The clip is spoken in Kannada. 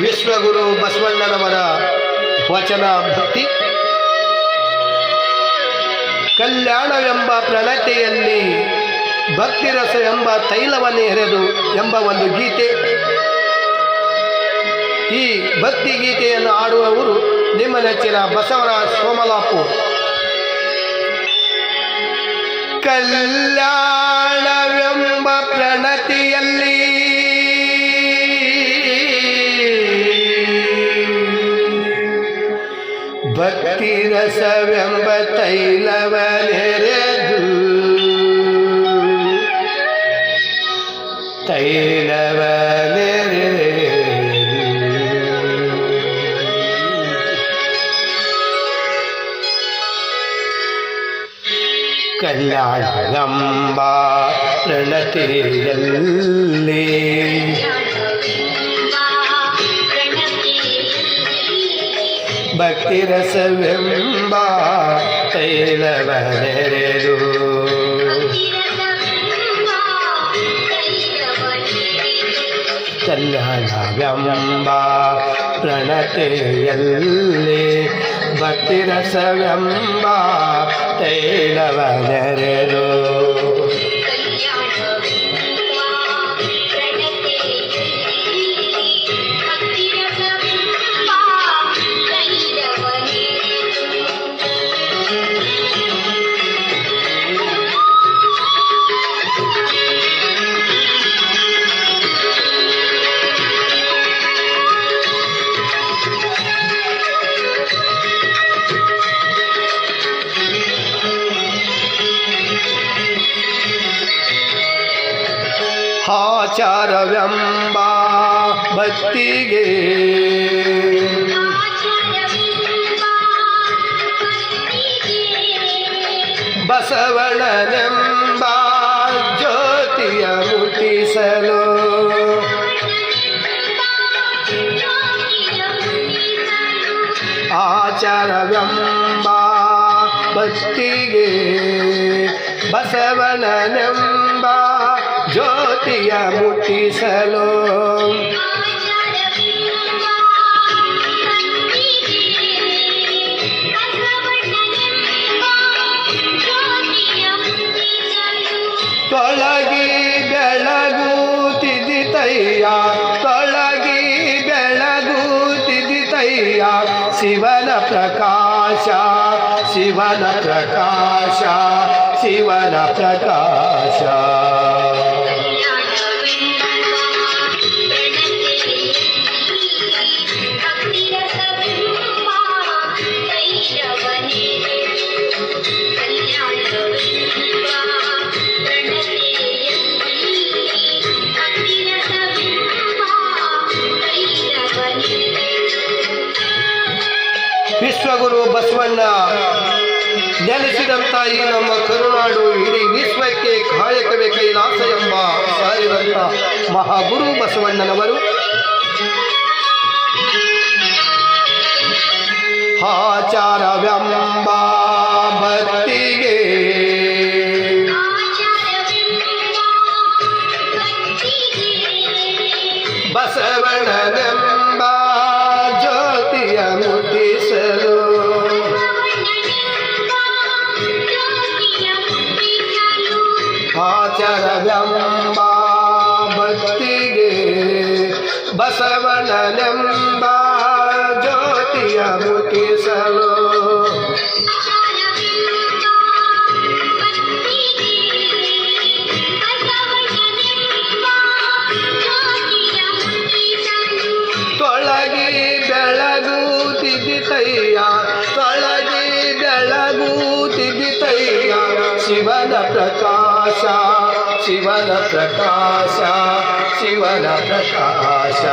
ವಿಶ್ವಗುರು ಬಸವಣ್ಣನವರ ವಚನ ಭಕ್ತಿ. ಕಲ್ಯಾಣವೆಂಬ ಪ್ರಣತೆಯಲ್ಲಿ ಭಕ್ತಿರಸ ಎಂಬ ತೈಲವನ್ನು ಹೆರೆದು ಎಂಬ ಒಂದು ಗೀತೆ. ಈ ಭಕ್ತಿ ಗೀತೆಯನ್ನು ಆಡುವವರು ನಿಮ್ಮ ನೆಚ್ಚಿನ ಬಸವರಾಜ್ ಸೋಮಲಾಪು ಕಲ್ಯಾಣವೆಂಬ ಭಕ್ತಿ ರಸವೆಂಬ ತೈಲವ ನೆರೆದು ತೈಲವ ನೆರೆದು ಕಲ್ಯಾಣವೆಂಬ ಪ್ರಣತಿಯಲ್ಲಿ ಭಕ್ತಿ ರಸವೆಂಬ ತೈಲವ ನೆರೆದು ಕಲ್ಯಾಣವೆಂಬ ಪ್ರಣತೆಯಲ್ಲಿ ಭಕ್ತಿ ರಸವೆಂಬ ಆಚಾರವೆಂಬ ಭಕ್ತಿಗೆ. ಬಸವಣನೆಂಬ ಜ್ಯೋತಿಯ ಮುಟ್ಟಿಸಲು. ಆಚಾರವೆಂಬ ಭಕ್ತಿಗೆ. ಬಸವಣ್ಣನೆಂಬ ಜ್ಯೋತಿಯ ಮುಟ್ಟಿಸಲು ತೊಳಗಿ ಬೆಳಗುತ್ತಿದಿತಯ್ಯ ತೊಳಗಿ ಬೆಳಗುತ್ತಿದಿತಯ್ಯ ಶಿವನ ಪ್ರಕಾಶ ಶಿವನ ಪ್ರಕಾಶ ಶಿವನ ಪ್ರಕಾಶ ವಿಶ್ವಗುರು ಬಸವಣ್ಣ ನೆಲೆಸಿದಂಥ ಈ ನಮ್ಮ ಕರುನಾಡು ಇಡೀ ವಿಶ್ವಕ್ಕೆ ಕಾಯಕವೇ ಕೈಲಾಸ ಎಂಬ ಸಾರಿದಂಥ ಮಹಾಗುರು ಬಸವಣ್ಣನವರು. ಆಚಾರವೆಂಬ ಭಕ್ತಿಗೆ ಬಸವಣ್ಣನೆಂಬ ಜ್ಯೋತಿಯ ಬಸವಣ್ಣನೆಂಬ ಜ್ಯೋತಿಯ ಮುಟ್ಟಿಸಲು ತೊಳಗಿ ಬೆಳಗುತ್ತಿದ್ದಿತಯ್ಯ ತೊಳಗಿ ಬೆಳಗುತ್ತಿದ್ದಿತಯ್ಯ ಶಿವನ ಪ್ರಕಾಶ ಶಿವನ ಪ್ರಕಾಶ ಶಿವನ ಪ್ರಕಾಶ